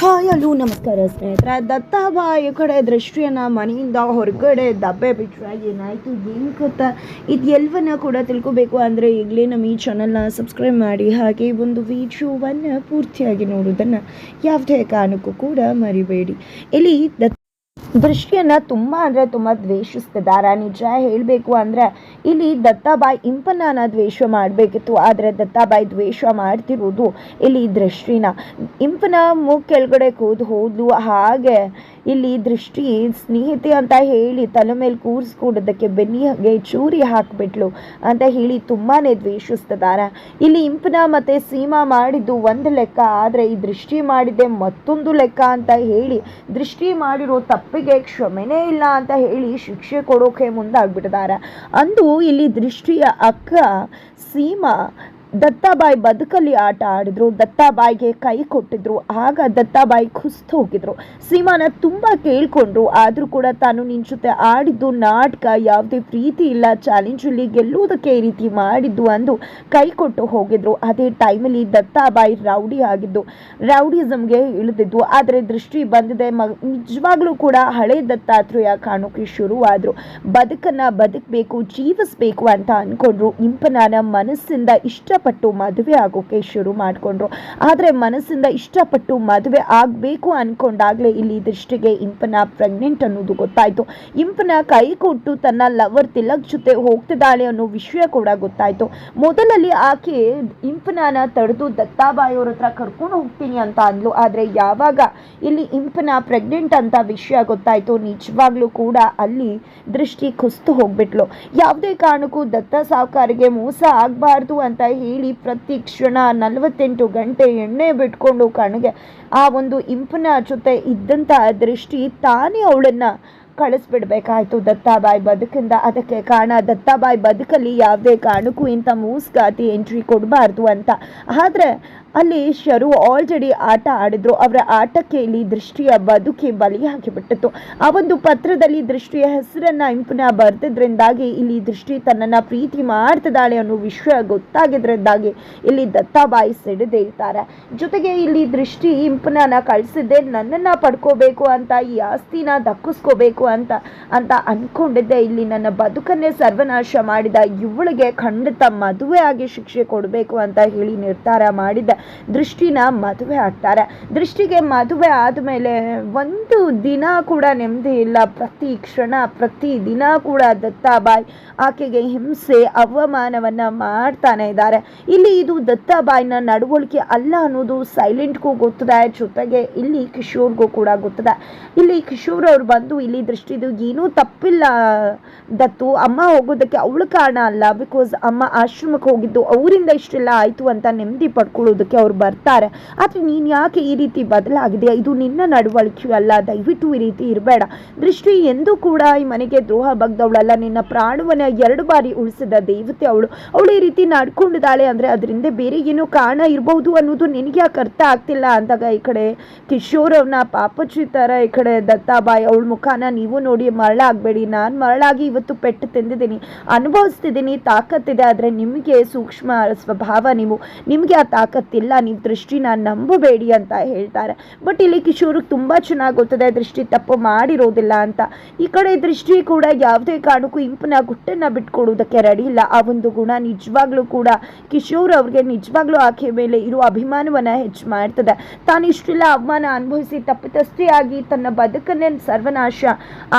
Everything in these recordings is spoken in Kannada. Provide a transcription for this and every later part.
ಹಾಯ್ ಅಲ್ಲೂ ನಮಸ್ಕಾರ ಸ್ನೇಹಿತರೆ. ದತ್ತಾಬಾಯಿ ಕಡೆ ದೃಷ್ಟಿಯನ್ನು ಮನೆಯಿಂದ ಹೊರಗಡೆ ದಬ್ಬೆ ಬಿಟ್ಟರೆ ಏನಾಯಿತು ಏನು ಗೊತ್ತಾ? ಇದು ಎಲ್ಲವನ್ನ ಕೂಡ ತಿಳ್ಕೊಬೇಕು ಅಂದರೆ ಈಗಲೇ ನಮ್ಮ ಈ ಚಾನಲ್ನ ಸಬ್ಸ್ಕ್ರೈಬ್ ಮಾಡಿ. ಹಾಗೆ ಒಂದು ವಿಡಿಯೋವನ್ನು ಪೂರ್ತಿಯಾಗಿ ನೋಡೋದನ್ನು ಯಾವುದೇ ಕಾರಣಕ್ಕೂ ಕೂಡ ಮರಿಬೇಡಿ. ಇಲ್ಲಿ ದತ್ ದೃಷ್ಟಿಯನ್ನು ತುಂಬ ಅಂದರೆ ತುಂಬ ದ್ವೇಷಿಸ್ತಿದ್ದಾರೆ ನಿಜ ಹೇಳಬೇಕು ಅಂದರೆ ಇಲ್ಲಿ ದತ್ತಾಬಾಯಿ ಇಂಪನ್ನ ದ್ವೇಷ ಮಾಡಬೇಕಿತ್ತು. ಆದರೆ ದತ್ತಾಬಾಯಿ ದ್ವೇಷ ಮಾಡ್ತಿರೋದು ಇಲ್ಲಿ ದೃಷ್ಟಿನ. ಇಂಪನ ಮೂಗ್ ಕೆಳಗಡೆ ಕೂದು ಹೋದ್ಲು. ಹಾಗೆ ಇಲ್ಲಿ ದೃಷ್ಟಿ, ಸ್ನೇಹಿತೆ ಅಂತ ಹೇಳಿ ತಲೆ ಮೇಲೆ ಕೂರಿಸ್ಕೊಡೋದಕ್ಕೆ ಬೆನ್ನಿಗೆ ಚೂರಿ ಹಾಕಿಬಿಟ್ಲು ಅಂತ ಹೇಳಿ ತುಂಬಾ ದ್ವೇಷಿಸ್ತದಾರ. ಇಲ್ಲಿ ಇಂಪನ ಮತ್ತು ಸೀಮಾ ಮಾಡಿದ್ದು ಒಂದು ಲೆಕ್ಕ, ಆದರೆ ಈ ದೃಷ್ಟಿ ಮಾಡಿದ್ದೆ ಮತ್ತೊಂದು ಲೆಕ್ಕ ಅಂತ ಹೇಳಿ ದೃಷ್ಟಿ ಮಾಡಿರೋ ತಪ್ಪಿಗೆ ಕ್ಷಮೆನೇ ಇಲ್ಲ ಅಂತ ಹೇಳಿ ಶಿಕ್ಷೆ ಕೊಡೋಕೆ ಮುಂದಾಗ್ಬಿಟ್ಟಿದ್ದಾರೆ. ಅಂದು ಇಲ್ಲಿ ದೃಷ್ಟಿಯ ಅಕ್ಕ ಸೀಮಾ ದತ್ತಾಬಾಯಿ ಬದುಕಲ್ಲಿ ಆಟ ಆಡಿದ್ರು, ದತ್ತಾಬಾಯಿಗೆ ಕೈ ಕೊಟ್ಟಿದ್ರು. ಆಗ ದತ್ತಾಬಾಯಿ ಕುಸ್ತು ಹೋಗಿದ್ರು. ಸೀಮಾನ ತುಂಬ ಕೇಳ್ಕೊಂಡ್ರು. ಆದರೂ ಕೂಡ ತಾನು ನಿನ್ನ ಜೊತೆ ಆಡಿದ್ದು ನಾಟಕ, ಯಾವುದೇ ಪ್ರೀತಿ ಇಲ್ಲ. ಚಾಲೆಂಜಲ್ಲಿ ಗೆಲ್ಲುವುದಕ್ಕೆ ಈ ರೀತಿ ಮಾಡಿದ್ದು ಅಂದು ಕೈ ಕೊಟ್ಟು ಹೋಗಿದ್ರು. ಅದೇ ಟೈಮಲ್ಲಿ ದತ್ತಾಬಾಯಿ ರೌಡಿ ಆಗಿದ್ದು. ರೌಡಿಸಮ್ಗೆ ಇಳಿದಿದ್ದು. ಆದರೆ ದೃಷ್ಟಿ ಬಂದಿದೆ. ಮ, ನಿಜವಾಗ್ಲೂ ಕೂಡ ಹಳೆ ದತ್ತಾತ್ರೇಯ ಕಾಣೋಕೆ ಶುರುವಾದ್ರು. ಬದುಕನ್ನು ಬದುಕಬೇಕು, ಜೀವಿಸ್ಬೇಕು ಅಂತ ಅಂದ್ಕೊಂಡ್ರು ಇಂಪನಾನ ಮನಸ್ಸಿಂದ ಇಷ್ಟಪಟ್ಟು ಮದುವೆ ಆಗೋಕೆ ಶುರು ಮಾಡಿಕೊಂಡ್ರು. ಆದರೆ ಮನಸ್ಸಿಂದ ಇಷ್ಟಪಟ್ಟು ಮದುವೆ ಆಗಬೇಕು ಅಂದ್ಕೊಂಡಾಗಲೇ ಇಲ್ಲಿ ದೃಷ್ಟಿಗೆ ಇಂಪನ ಪ್ರೆಗ್ನೆಂಟ್ ಅನ್ನೋದು ಗೊತ್ತಾಯಿತು. ಇಂಪನ ಕೈ ಕೊಟ್ಟು ತನ್ನ ಲವರ್ ತಿಲಕ್ ಜೊತೆ ಹೋಗ್ತಿದ್ದಾಳೆ ಅನ್ನೋ ವಿಷಯ ಕೂಡ ಗೊತ್ತಾಯಿತು. ಮೊದಲಲ್ಲಿ ಆಕೆ ಇಂಪನಾನ ತಡೆದು ದತ್ತಾಬಾಯಿಯವ್ರ ಹತ್ರ ಕರ್ಕೊಂಡು ಹೋಗ್ತೀನಿ ಅಂತ ಅಂದ್ಲು. ಆದರೆ ಯಾವಾಗ ಇಲ್ಲಿ ಇಂಪನ ಪ್ರೆಗ್ನೆಂಟ್ ಅಂತ ವಿಷಯ ಗೊತ್ತಾಯಿತು, ನಿಜವಾಗ್ಲೂ ಕೂಡ ಅಲ್ಲಿ ದೃಷ್ಟಿ ಕುಸ್ತು ಹೋಗ್ಬಿಟ್ಲು. ಯಾವುದೇ ಕಾರಣಕ್ಕೂ ದತ್ತ ಸಾಹುಕಾರಿಗೆ ಮೋಸ ಆಗಬಾರ್ದು ಅಂತ ಪ್ರತಿ ಕ್ಷಣ ನಲವತ್ತೆಂಟು ಗಂಟೆ ಎಣ್ಣೆ ಬಿಟ್ಕೊಂಡು ಕಣ್ಗೆ. ಆ ಒಂದು ಇಂಪನ ಜೊತೆ ಇದ್ದಂಥ ದೃಷ್ಟಿ ತಾನೇ ಅವಳನ್ನು ಕಳಿಸ್ಬಿಡ್ಬೇಕಾಯ್ತು ದತ್ತಾಬಾಯಿ ಬದುಕಿಂದ. ಅದಕ್ಕೆ ಕಾರಣ ದತ್ತಾಬಾಯಿ ಬದುಕಲ್ಲಿ ಯಾವುದೇ ಕಾರಣಕ್ಕೂ ಇಂಥ ಮೂಸ್ಗಾತಿ ಎಂಟ್ರಿ ಕೊಡಬಾರ್ದು ಅಂತ. ಆದರೆ ಅಲ್ಲಿ ಶರು ಆಲ್ರೆಡಿ ಆಟ ಆಡಿದ್ರು. ಅವರ ಆಟಕ್ಕೆ ಇಲ್ಲಿ ದೃಷ್ಟಿಯ ಬದುಕಿ ಬಲಿಯಾಗಿಬಿಟ್ಟಿತ್ತು. ಆ ಒಂದು ಪತ್ರದಲ್ಲಿ ದೃಷ್ಟಿಯ ಹೆಸರನ್ನು ಇಂಪುನ ಬರೆದಿದ್ರಿಂದಾಗಿ ಇಲ್ಲಿ ದೃಷ್ಟಿ ತನ್ನನ್ನ ಪ್ರೀತಿ ಮಾಡ್ತಿದ್ದಾಳೆ ಅನ್ನೋ ವಿಷಯ ಗೊತ್ತಾಗಿದ್ರಿಂದಾಗಿ ಇಲ್ಲಿ ದತ್ತಾಬಾಯಿ ಇರ್ತಾರೆ. ಜೊತೆಗೆ ಇಲ್ಲಿ ದೃಷ್ಟಿ ಇಂಪುನ ಕಳಿಸಿದ್ದೆ ನನ್ನನ್ನು ಪಡ್ಕೋಬೇಕು ಅಂತ ಈ ಆಸ್ತಿನ ದಕ್ಕಿಸ್ಕೋಬೇಕು ಅಂತ ಅಂತ ಅನ್ಕೊಂಡಿದ್ದೆ. ಇಲ್ಲಿ ನನ್ನ ಬದುಕನ್ನೇ ಸರ್ವನಾಶ ಮಾಡಿದ. ಇವಳಿಗೆ ಖಂಡಿತ ಮದುವೆ ಆಗಿ ಶಿಕ್ಷೆ ಕೊಡಬೇಕು ಅಂತ ಹೇಳಿ ನಿರ್ಧಾರ ಮಾಡಿದ್ದ. ದೃಷ್ಟಿನ ಮದುವೆ ಆಗ್ತಾರೆ. ದೃಷ್ಟಿಗೆ ಮದುವೆ ಆದಮೇಲೆ ಒಂದು ದಿನ ಕೂಡ ನೆಮ್ಮದಿ ಇಲ್ಲ. ಪ್ರತಿ ಕ್ಷಣ, ಪ್ರತಿ ದಿನ ಕೂಡ ದತ್ತಾಬಾಯಿ ಆಕೆಗೆ ಹಿಂಸೆ, ಅವಮಾನವನ್ನ ಮಾಡ್ತಾನೆ ಇದ್ದಾರೆ. ಇಲ್ಲಿ ಇದು ದತ್ತಾಬಾಯಿನ ನಡವಳಿಕೆ ಅಲ್ಲ ಅನ್ನೋದು ಸೈಲೆಂಟ್ಗೂ ಗೊತ್ತಿದೆ. ಜೊತೆಗೆ ಇಲ್ಲಿ ಕಿಶೋರ್ಗೂ ಕೂಡ ಗೊತ್ತಿದೆ. ಇಲ್ಲಿ ಕಿಶೋರ್ ಅವ್ರು ಬಂದು ಇಲ್ಲಿ ದೃಷ್ಟಿದು ಏನೂ ತಪ್ಪಿಲ್ಲ. ದತ್ತು, ಅಮ್ಮ ಹೋಗೋದಕ್ಕೆ ಅವಳು ಕಾರಣ ಅಲ್ಲ. ಬಿಕಾಸ್ ಅಮ್ಮ ಆಶ್ರಮಕ್ಕೆ ಹೋಗಿದ್ದು ಅವರಿಂದ ಇಷ್ಟೆಲ್ಲ, ಆಯಿತು ಅಂತ ನೆಮ್ಮದಿ ಪಡ್ಕೊಳ್ಳೋದಕ್ಕೆ ಅವ್ರು ಬರ್ತಾರೆ. ಆದರೆ ನೀನು ಯಾಕೆ ಈ ರೀತಿ ಬದಲಾಗಿದೆ? ಇದು ನಿನ್ನ ನಡವಳಿಕೆ ಅಲ್ಲ. ದಯವಿಟ್ಟು ಈ ರೀತಿ ಇರಬೇಡ. ದೃಷ್ಟಿ ಎಂದೂ ಕೂಡ ಈ ಮನೆಗೆ ದ್ರೋಹ ಬಗ್ದವಳಲ್ಲ. ನಿನ್ನ ಪ್ರಾಣವನ್ನು ಎರಡು ಬಾರಿ ಉಳಿಸಿದ ದೇವತೆ ಅವಳು. ಅವಳು ಈ ರೀತಿ ನಡ್ಕೊಂಡಿದ್ದಾಳೆ ಅಂದರೆ ಅದರಿಂದ ಬೇರೆ ಏನೋ ಕಾರಣ ಇರಬಹುದು ಅನ್ನೋದು ನಿನಗೆ ಯಾಕೆ ಅರ್ಥ ಆಗ್ತಿಲ್ಲ? ಅಂದಾಗ ಈ ಕಡೆ ಕಿಶೋರ್ ಅವ್ರನ್ನ ಪಾಪಚ್ಚಿ ಥರ ಈ ಕಡೆ ದತ್ತಾಬಾಯಿ ಅವಳ ಮುಖಾನ ನೋಡಿ ಮರಳಾಗಬೇಡಿ. ನಾನು ಮರಳಾಗಿ ಇವತ್ತು ಪೆಟ್ಟು ತಿಂದಿದ್ದೀನಿ. ಅನುಭವಿಸ್ತಿದ್ದೀನಿ, ತಾಕತ್ತಿದೆ, ಆದರೆ ನಿಮಗೆ ಸೂಕ್ಷ್ಮ ಸ್ವಭಾವ ನೀವು. ನಿಮಗೆ ಆ ತಾಕತ್ತಿಲ್ಲ, ನೀವು ದೃಷ್ಟಿನ ನಂಬಬೇಡಿ ಅಂತ ಹೇಳ್ತಾರೆ. ಬಟ್ ಇಲ್ಲಿ ಕಿಶೋರ್ಗೆ ತುಂಬ ಚೆನ್ನಾಗಿ ಗೊತ್ತದೆ, ದೃಷ್ಟಿ ತಪ್ಪು ಮಾಡಿರೋದಿಲ್ಲ ಅಂತ. ಈ ಕಡೆ ದೃಷ್ಟಿ ಕೂಡ ಯಾವುದೇ ಕಾರಣಕ್ಕೂ ಇಂಪನ ಗುಟ್ಟನ್ನು ಬಿಟ್ಕೊಡೋದಕ್ಕೆ ರೆಡಿ ಇಲ್ಲ. ಆ ಒಂದು ಗುಣ ನಿಜವಾಗ್ಲೂ ಕೂಡ ಕಿಶೋರ್ ಅವ್ರಿಗೆ ನಿಜವಾಗ್ಲೂ ಆಕೆ ಮೇಲೆ ಇರುವ ಅಭಿಮಾನವನ್ನ ಹೆಚ್ಚು ಮಾಡ್ತದೆ. ತಾನು ಇಷ್ಟೆಲ್ಲ ಅವಮಾನ ಅನುಭವಿಸಿ ತಪ್ಪಿತಸ್ಥಿಯಾಗಿ ತನ್ನ ಬದುಕನ್ನೇ ಸರ್ವನಾಶ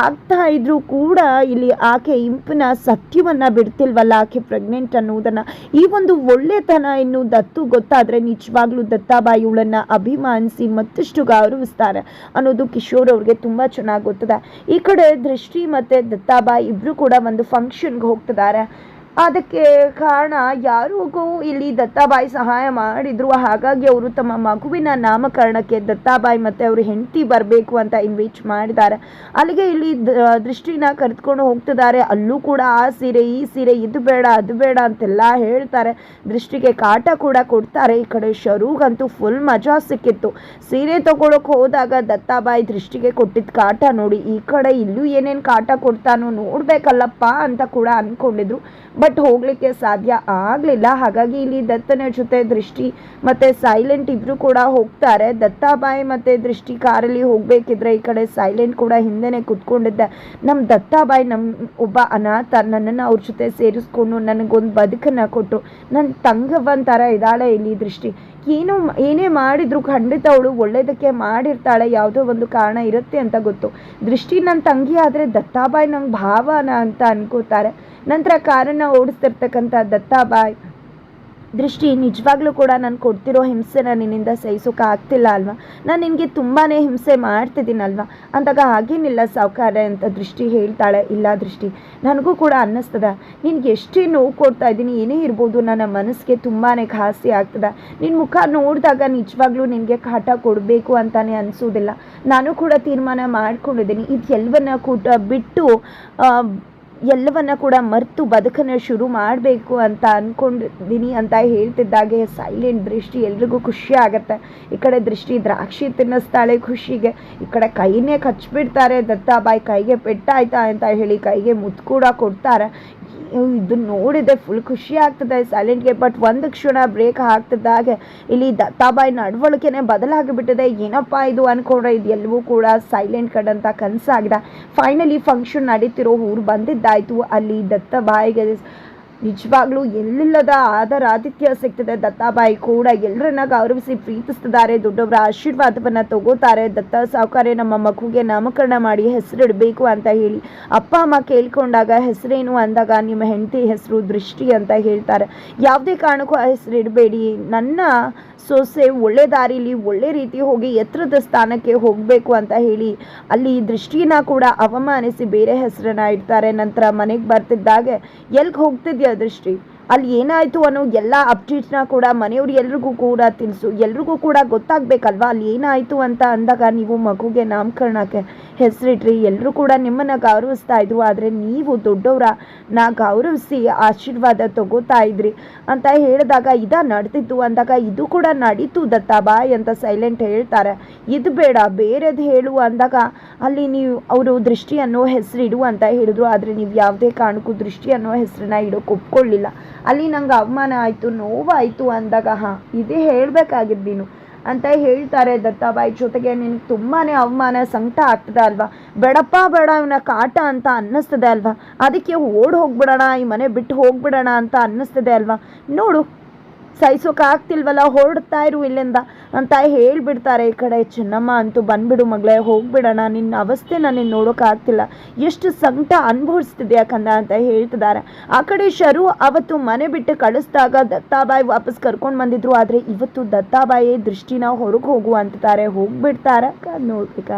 ಆಗ್ತಾ ಇದ್ರೂ ಕೂಡ ಇಲ್ಲಿ ಆಕೆ ಇಂಪನ ಸತ್ಯವನ್ನ ಬಿಡ್ತಿಲ್ವಲ್ಲ? ಆಕೆ ಪ್ರೆಗ್ನೆಂಟ್ ಅನ್ನೋದನ್ನ. ಈ ಒಂದು ಒಳ್ಳೆತನ ಇನ್ನು ದತ್ತು ಗೊತ್ತಾದ್ರೆ ನಿಜವಾಗ್ಲೂ ದತ್ತಾಬಾಯಿ ಇವಳನ್ನು ಅಭಿಮಾನಿಸಿ ಮತ್ತಷ್ಟು ಗೌರವಿಸ್ತಾರೆ ಅನ್ನೋದು ಕಿಶೋರ್ ಅವ್ರಿಗೆ ತುಂಬಾ ಚೆನ್ನಾಗಿ ಗೊತ್ತದೆ. ಈ ಕಡೆ ದೃಷ್ಟಿ ಮತ್ತೆ ದತ್ತಾಬಾಯಿ ಇಬ್ರು ಕೂಡ ಒಂದು ಫಂಕ್ಷನ್ಗೆ ಹೋಗ್ತಿದ್ದಾರೆ. ಅದಕ್ಕೆ ಕಾರಣ ಯಾರಿಗೂ ಇಲ್ಲಿ ದತ್ತಾಬಾಯಿ ಸಹಾಯ ಮಾಡಿದ್ರು. ಹಾಗಾಗಿ ಅವರು ತಮ್ಮ ಮಗುವಿನ ನಾಮಕರಣಕ್ಕೆ ದತ್ತಾಬಾಯಿ ಮತ್ತೆ ಅವರು ಹೆಂಡತಿ ಬರಬೇಕು ಅಂತ ಇನ್ವೈಟ್ ಮಾಡಿದ್ದಾರೆ. ಅಲ್ಲಿಗೆ ಇಲ್ಲಿ ದೃಷ್ಟಿನ ಕರೆದುಕೊಂಡು ಹೋಗ್ತಿದ್ದಾರೆ. ಅಲ್ಲೂ ಕೂಡ ಆ ಸೀರೆ, ಈ ಸೀರೆ, ಇದು ಬೇಡ, ಅದು ಬೇಡ ಅಂತೆಲ್ಲ ಹೇಳ್ತಾರೆ. ದೃಷ್ಟಿಗೆ ಕಾಟ ಕೂಡ ಕೊಡ್ತಾರೆ. ಈ ಕಡೆ ಶರೂಗಂತೂ ಫುಲ್ ಮಜಾ ಸಿಕ್ಕಿತ್ತು. ಸೀರೆ ತಗೊಳಕ್ ಹೋದಾಗ ದತ್ತಾಬಾಯಿ ದೃಷ್ಟಿಗೆ ಕೊಟ್ಟಿದ್ದ ಕಾಟ ನೋಡಿ, ಈ ಕಡೆ ಇಲ್ಲೂ ಏನೇನು ಕಾಟ ಕೊಡ್ತಾನೋ ನೋಡಬೇಕಲ್ಲಪ್ಪ ಅಂತ ಕೂಡ ಅನ್ಕೊಂಡಿದ್ರು. ಬಟ್ ಬಟ್ ಹೋಗಲಿಕ್ಕೆ ಸಾಧ್ಯ ಆಗಲಿಲ್ಲ. ಹಾಗಾಗಿ ಇಲ್ಲಿ ದತ್ತನ ಜೊತೆ ದೃಷ್ಟಿ ಮತ್ತು ಸೈಲೆಂಟ್ ಇಬ್ಬರು ಕೂಡ ಹೋಗ್ತಾರೆ. ದತ್ತಾಬಾಯಿ ಮತ್ತು ದೃಷ್ಟಿ ಕಾರಲ್ಲಿ ಹೋಗಬೇಕಿದ್ರೆ ಈ ಕಡೆ ಸೈಲೆಂಟ್ ಕೂಡ ಹಿಂದೆನೇ ಕುತ್ಕೊಂಡಿದ್ದೆ. ನಮ್ಮ ದತ್ತಾಬಾಯಿ ನಮ್ಮ ಒಬ್ಬ ಅನಾಥ, ನನ್ನನ್ನು ಅವ್ರ ಜೊತೆ ಸೇರಿಸ್ಕೊಂಡು ನನಗೊಂದು ಬದುಕನ್ನು ಕೊಟ್ಟು ನನ್ನ ತಂಗವ್ವ ಥರ ಇದ್ದಾಳೆ ಇಲ್ಲಿ ದೃಷ್ಟಿ. ಏನು ಏನೇ ಮಾಡಿದ್ರು ಖಂಡಿತ ಅವಳು ಒಳ್ಳೇದಕ್ಕೆ ಮಾಡಿರ್ತಾಳೆ, ಯಾವುದೋ ಒಂದು ಕಾರಣ ಇರುತ್ತೆ ಅಂತ ಗೊತ್ತು. ದೃಷ್ಟಿ ನನ್ನ ತಂಗಿ ಆದರೆ ದತ್ತಾಬಾಯಿ ನಂಗೆ ಭಾವನ ಅಂತ ಅನ್ಕೋತಾರೆ. ನಂತರ ಕಾರನ್ನು ಓಡಿಸ್ತಿರ್ತಕ್ಕಂಥ ದತ್ತಾಬಾಯಿ ದೃಷ್ಟಿ ನಿಜವಾಗ್ಲೂ ಕೂಡ ನಾನು ಕೊಡ್ತಿರೋ ಹಿಂಸೆನ ನಿನ್ನಿಂದ ಸಹಿಸೋಕೆ ಆಗ್ತಿಲ್ಲ ಅಲ್ವಾ? ನಾನು ನಿನಗೆ ತುಂಬಾ ಹಿಂಸೆ ಮಾಡ್ತಿದ್ದೀನಲ್ವಾ? ಅಂದಾಗ ಹಾಗೇನಿಲ್ಲ ಸಾವುಕಾರ ಅಂತ ದೃಷ್ಟಿ ಹೇಳ್ತಾಳೆ. ಇಲ್ಲ ದೃಷ್ಟಿ, ನನಗೂ ಕೂಡ ಅನ್ನಿಸ್ತದ. ನಿನ್ಗೆ ಎಷ್ಟೇ ನೋವು ಕೊಡ್ತಾ ಇದ್ದೀನಿ, ಏನೇ ಇರ್ಬೋದು ನನ್ನ ಮನಸ್ಸಿಗೆ ತುಂಬಾ ಘಾಸಿ ಆಗ್ತದ. ನಿನ್ನ ಮುಖ ನೋಡಿದಾಗ ನಿಜವಾಗ್ಲೂ ನಿನಗೆ ಕಾಟ ಕೊಡಬೇಕು ಅಂತಾನೆ ಅನಿಸೋದಿಲ್ಲ. ನಾನು ಕೂಡ ತೀರ್ಮಾನ ಮಾಡ್ಕೊಂಡಿದ್ದೀನಿ. ಇದು ಎಲ್ಲವನ್ನ ಕೂಡ ಬಿಟ್ಟು ಎಲ್ಲವನ್ನ ಕೂಡ ಮರೆತು ಬದುಕನ್ನು ಶುರು ಮಾಡಬೇಕು ಅಂತ ಅಂದ್ಕೊಂಡಿದ್ದೀನಿ ಅಂತ ಹೇಳ್ತಿದ್ದಾಗೆ ಸೈಲೆಂಟ್ ದೃಷ್ಟಿ. ಎಲ್ರಿಗೂ ಖುಷಿ ಆಗುತ್ತೆ. ಈ ಕಡೆ ದೃಷ್ಟಿ ದ್ರಾಕ್ಷಿ ತಿನ್ನಿಸ್ತಾಳೆ ಖುಷಿಗೆ. ಈ ಕಡೆ ಕೈನೇ ಕಚ್ಬಿಡ್ತಾರೆ ದತ್ತಾಬಾಯಿ. ಕೈಗೆ ಪೆಟ್ಟಾಯ್ತಾ ಅಂತ ಹೇಳಿ ಕೈಗೆ ಮುತ್ತು ಕೂಡ ಕೊಡ್ತಾರೆ. ಇದು ನೋಡಿದೆ ಫುಲ್ ಖುಷಿ ಆಗ್ತದೆ ಸೈಲೆಂಟ್ಗೆ ಬಟ್ ಒಂದು ಕ್ಷಣ ಬ್ರೇಕ್ ಹಾಕ್ತಿದ್ದಾಗೆ ಇಲ್ಲಿ ದತ್ತಾಬಾಯಿ ನಡವಳಿಕೆನೇ ಬದಲಾಗಿಬಿಟ್ಟಿದೆ. ಏನಪ್ಪ ಇದು ಅನ್ಕೊಂಡ್ರೆ, ಇದು ಎಲ್ಲವೂ ಕೂಡ ಸೈಲೆಂಟ್ ಕಡಂತ ಕನಸಾಗಿದೆ. ಫೈನಲಿ ಫಂಕ್ಷನ್ ನಡೀತಿರೋ ಊರು ಬಂದಿದ್ದಾಯಿತು. ಅಲ್ಲಿ ದತ್ತಾಬಾಯಿಗೆ ನಿಜವಾಗ್ಲೂ ಎಲ್ಲಿಲ್ಲದ ಆದರ ಆತಿಥ್ಯ ಸಿಗ್ತದೆ. ದತ್ತಾಬಾಯಿ ಕೂಡ ಎಲ್ಲರನ್ನ ಗೌರವಿಸಿ ಪ್ರೀತಿಸ್ತಿದ್ದಾರೆ. ದೊಡ್ಡವರ ಆಶೀರ್ವಾದವನ್ನು ತಗೋತಾರೆ. ದತ್ತ ಸಾವುಕಾರೆ ನಮ್ಮ ಮಗುಗೆ ನಾಮಕರಣ ಮಾಡಿ ಹೆಸರಿಡಬೇಕು ಅಂತ ಹೇಳಿ ಅಪ್ಪ, ಅಮ್ಮ ಕೇಳ್ಕೊಂಡಾಗ ಹೆಸರೇನು ಅಂದಾಗ ನಿಮ್ಮ ಹೆಂಡತಿ ಹೆಸರು ದೃಷ್ಟಿ ಅಂತ ಹೇಳ್ತಾರೆ. ಯಾವುದೇ ಕಾರಣಕ್ಕೂ ಆ ಹೆಸರು ಇಡಬೇಡಿ ನನ್ನ ಸೇ ಒಳ್ಳೆ ದಾರಿಲಿ ಒಳ್ಳೆ ರೀತಿ ಹೋಗಿ ಎತ್ತರದ ಸ್ಥಾನಕ್ಕೆ ಹೋಗಬೇಕು ಅಂತ ಹೇಳಿ ಅಲ್ಲಿ ದೃಷ್ಟಿನ ಕೂಡ ಅವಮಾನಿಸಿ ಬೇರೆ ಹೆಸರನ್ನ ಇಡ್ತಾರೆ. ನಂತರ ಮನೆಗೆ ಬರ್ತಿದ್ದಾಗೆ, ಎಲ್ಗೆ ಹೋಗ್ತಿದ್ಯಾ ದೃಷ್ಟಿ? ಅಲ್ಲಿ ಏನಾಯಿತು ಅನ್ನೋ ಎಲ್ಲ ಅಪ್ಡೇಟ್ನ ಕೂಡ ಮನೆಯವ್ರು ಎಲ್ರಿಗೂ ಕೂಡ ತಿಳಿಸು ಎಲ್ರಿಗೂ ಕೂಡ ಗೊತ್ತಾಗಬೇಕಲ್ವಾ? ಅಲ್ಲಿ ಏನಾಯಿತು ಅಂತ ಅಂದಾಗ ನೀವು ಮಗುಗೆ ನಾಮಕರಣಕ್ಕೆ ಹೆಸರಿಟ್ರಿ. ಎಲ್ಲರೂ ಕೂಡ ನಿಮ್ಮನ್ನು ಗೌರವಿಸ್ತಾ ಇದ್ರು ಆದರೆ ನೀವು ದೊಡ್ಡವರ ನಾ ಗೌರವಿಸಿ ಆಶೀರ್ವಾದ ತಗೋತಾ ಇದ್ರಿ ಅಂತ ಹೇಳಿದಾಗ ಇದ ನಡ್ತಿತ್ತು ಅಂದಾಗ ಇದು ಕೂಡ ನಡೀತು ದತ್ತಾಬಾಯ್ ಅಂತ ಸೈಲೆಂಟ್ ಹೇಳ್ತಾರೆ. ಇದು ಬೇಡ, ಬೇರೆದು ಹೇಳು ಅಂದಾಗ ಅಲ್ಲಿ ನೀವು ಅವರು ದೃಷ್ಟಿ ಅನ್ನೋ ಹೆಸರಿಡು ಅಂತ ಹೇಳಿದ್ರು. ಆದರೆ ನೀವು ಯಾವುದೇ ಕಾರಣಕ್ಕೂ ದೃಷ್ಟಿ ಅನ್ನೋ ಹೆಸರನ್ನ ಇಡೋಕೆ ಒಪ್ಕೊಳ್ಳಿಲ್ಲ. ಅಲ್ಲಿ ನಂಗೆ ಅವಮಾನ ಆಯಿತು, ನೋವಾಯಿತು ಅಂದಾಗ, ಹಾಂ, ಇದೇ ಹೇಳಬೇಕಾಗಿದ್ದು ನೀನು ಅಂತ ಹೇಳ್ತಾರೆ ದತ್ತಾಬಾಯಿ. ಜೊತೆಗೆ ನಿನಗೆ ತುಂಬಾ ಅವಮಾನ, ಸಂಕಟ ಆಗ್ತದೆ ಅಲ್ವಾ? ಬೇಡಪ್ಪ, ಬೇಡ, ಇವನ ಕಾಟ ಅಂತ ಅನ್ನಿಸ್ತದೆ ಅಲ್ವಾ? ಅದಕ್ಕೆ ಓಡ್ ಹೋಗ್ಬಿಡೋಣ, ಈ ಮನೆ ಬಿಟ್ಟು ಹೋಗ್ಬಿಡೋಣ ಅಂತ ಅನ್ನಿಸ್ತದೆ ಅಲ್ವಾ? ನೋಡು ಸಹಿಸೋಕೆ ಆಗ್ತಿಲ್ವಲ್ಲ, ಹೊರಡ್ತಾ ಇರು ಇಲ್ಲಿಂದ ಅಂತ ಹೇಳಿಬಿಡ್ತಾರೆ ಈ ಕಡೆ. ಚೆನ್ನಮ್ಮ ಅಂತೂ ಬಂದ್ಬಿಡು ಮಗಳೇ, ಹೋಗ್ಬಿಡೋಣ. ನಿನ್ನ ಅವಸ್ಥೆ ನಾನು ನೋಡೋಕೆ ಆಗ್ತಿಲ್ಲ. ಎಷ್ಟು ಸಂಕಟ ಅನುಭವಿಸ್ತಿದ್ಯಾ ಕಂದ ಅಂತ ಹೇಳ್ತಿದ್ದಾರೆ. ಆ ಕಡೆ ಶರು ಅವತ್ತು ಮನೆ ಬಿಟ್ಟು ಕಳಿಸ್ದಾಗ ದತ್ತಾಬಾಯಿ ವಾಪಸ್ ಕರ್ಕೊಂಡು ಬಂದಿದ್ರು. ಆದರೆ ಇವತ್ತು ದತ್ತಾಬಾಯಿ ದೃಷ್ಟಿನ ಹೊರಗೆ ಹೋಗು ಅಂತಾರೆ ಹೋಗ್ಬಿಡ್ತಾರೆ. ನೋಡ್ಬೇಕಾಗ